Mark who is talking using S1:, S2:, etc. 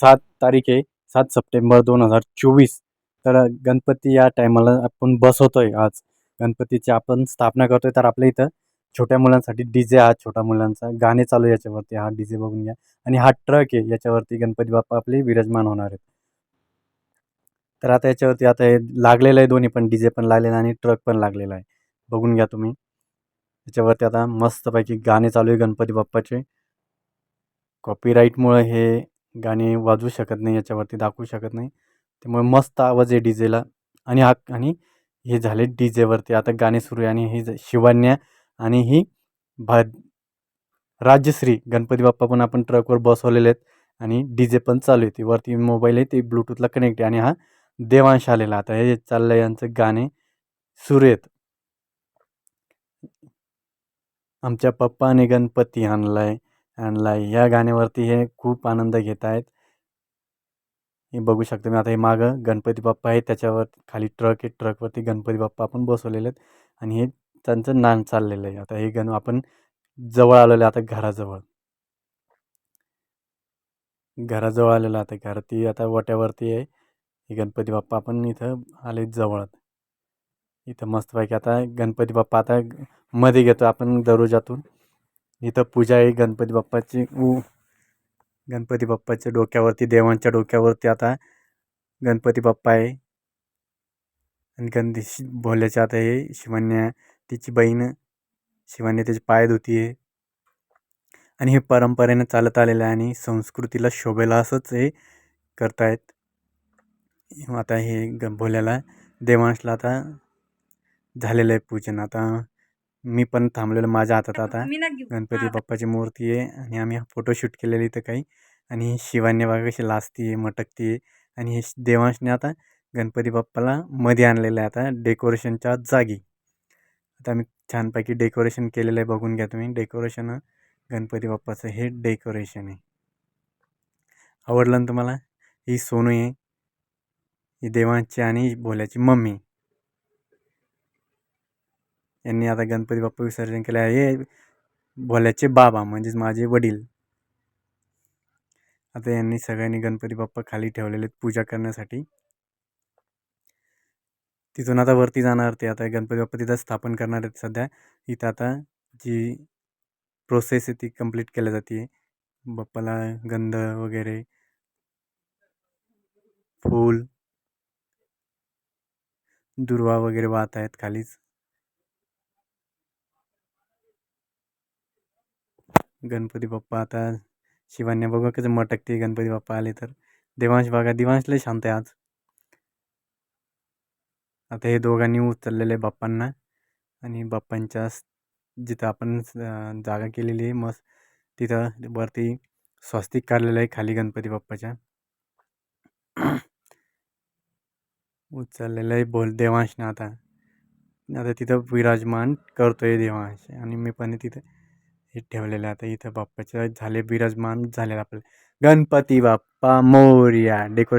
S1: सात तारीख आहे सात सप्टेंबर दोन हजार चोवीस. तर गणपती या टायमाला आपण बसवतो आहे आज. गणपतीची आपण स्थापना करतोय तर आपल्या इथं छोट्या मुलांसाठी डी जे हा छोट्या मुलांचा गाणे चालू आहे याच्यावरती हा डी जे बघून घ्या. आणि हा ट्रक आहे याच्यावरती गणपती बाप्पा आपले विराजमान होणार आहेत. तर आता याच्यावरती आता हे लागलेलं आहे दोन्ही पण डी जे पण लागलेला आहे आणि ट्रक पण लागलेला आहे. बघून घ्या तुम्ही. याच्यावरती आता मस्तपैकी गाणे चालू आहे गणपती बाप्पाचे. कॉपीराईटमुळे हे गाणे वाजवू शकत नाही याच्यावरती दाखवू शकत नाही. त्यामुळे मस्त आवाज आहे डी जेला आणि हा आणि हे झाले डी जेवरती आता गाणे सुरू आहे आणि ही ज- आणि ही भा राज्यश्री गणपती बाप्पा पण आपण ट्रकवर बसवलेले आहेत. आणि डी जे पण चालू आहे. ती वरती मोबाईल आहे ते ब्लूटूथला कनेक्ट आहे. आणि हा देवांश आलेला आता हे चाललं आहे यांचं गाणे सुरू आहेत. आमच्या पप्पाने गणपती आणलाय. आणलाय या गाण्यावरती हे खूप आनंद घेत आहेत. हे बघू शकता मी. आता हे मागं गणपती बाप्पा आहे त्याच्यावर खाली ट्रक आहे. ट्रकवरती गणपती बाप्पा आपण बसवलेले आहेत. आणि हे त्यांचं नान चाललेलं आहे. आता हे गण आपण जवळ आलेलं आहे. आता घराजवळ. घराजवळ आलेलं आहे. आता घर ती आता वट्यावरती आहे. हे गणपती बाप्पा आपण इथं आले जवळ. इथं मस्तपैकी आता गणपती बाप्पा आता मध्ये घेतो आपण दररोजातून इथं पूजा आहे गणपती बाप्पाची. उ गणपती बाप्पाच्या डोक्यावरती देवांच्या डोक्यावरती आता गणपती बाप्पा आहे. आणि गणेश भोल्याच्या आता हे शिवान्या तिची बहीण शिवान्या त्याचे पाय धुती आहे आणि हे परंपरेनं चालत आलेलं आहे आणि संस्कृतीला शोभेला असंच हे करतायत. आता हे ग भोल्याला देवांशला आता झालेलं आहे पूजन. आता मी पण थांबलेलो माझ्या हातात आता. गणपती बाप्पाची मूर्ती आहे आणि आम्ही फोटोशूट केलेलं इथं काही. आणि शिवान्य बघा कशी लाजती आहे मटकती आहे. आणि हे देवांशने आता गणपती बाप्पाला मध्ये आणलेलं आहे आता डेकोरेशनच्या जागी. आता आम्ही छानपैकी डेकोरेशन केलेलं आहे बघून घ्या तुम्ही. डेकोरेशन गणपती बाप्पाचं हे डेकोरेशन आहे. आवडलं ना तुम्हाला? ही सोनू आहे. ही देवांची आणि भोल्याची मम्मी यांनी आता गणपती बाप्पा विसर्जन केलं आहे. हे भोल्याचे बाबा म्हणजेच माझे वडील. आता यांनी सगळ्यांनी गणपती बाप्पा खाली ठेवलेले आहेत पूजा करण्यासाठी. तिथून आता वरती जाणार ते आता गणपती बाप्पा तिथं स्थापन करणार आहेत सध्या. इथं आता जी प्रोसेस आहे ती कंप्लीट केल्या जाते. बाप्पाला गंध वगैरे फूल दुर्वा वगैरे वाहत आहेत खालीच. गणपती बाप्पा. आता शिवान्या बघा कसं मटकते गणपती बाप्पा आले तर. देवांश बघा देवांश लय शांत आहे आज. आता हे दोघांनी उचललेले बाप्पांना आणि बाप्पांच्या जिथं आपण जागा केलेली आहे मस्त तिथं वरती स्वस्तिक काढलेलं आहे खाली गणपती बाप्पाच्या. उचललेलं आहे बोल देवांशनं आता. आता तिथं विराजमान करतोय देवांश आणि मी पण तिथं हे ठेवलेलं आहे. आता इथं बाप्पाचे झाले विराजमान झालेलं आपलं. गणपती बाप्पा मोर्या डेकोरेशन